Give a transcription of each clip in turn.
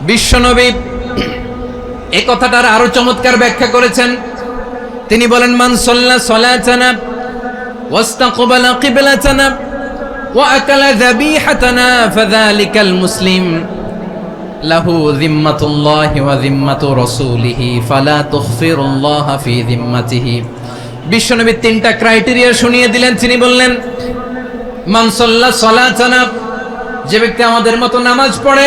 বিশ্বনবী এই কথাটার আরও চমৎকার ব্যাখ্যা করেছেন। তিনি বলেন, মান সাল্লা সালাতানা ওয়াস্তাকবালা কিবলাতানা ওয়া আকালা যাবিহাতানা ফাযালিকাল মুসলিম। লাহু যিম্মাতুল্লাহি ওয়া যিম্মাতু রাসূলিহি ফালা তুখফিরুল্লাহ ফি যিম্মাতিহি। বিশ্বনবী তিনটা ক্রাইটেরিয়া শুনিয়ে দিলেন। তিনি বললেন, মান সাল্লা সালাতানা, যে ব্যক্তি আমাদের মতো নামাজ পড়ে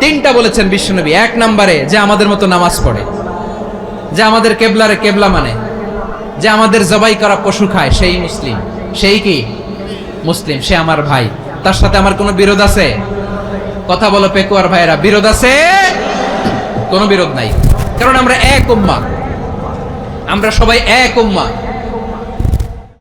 তিনটা বলেছেন বিশ্বনবী। এক নম্বরে, যে আমাদের মতো নামাজ পড়ে। যে আমাদের কেবলারে কেবলা মানে। যে আমাদের জবাই করা পশু খায়, সেই মুসলিম। সেই কি? মুসলিম, সে আমার ভাই। তার সাথে আমার কোনো বিরোধ আছে? কথা বলো পেকুয়ার ভাইয়েরা, বিরোধ আছে? কোনো বিরোধ নাই। কারণ আমরা এক উম্মা। আমরা সবাই এক উম্মা।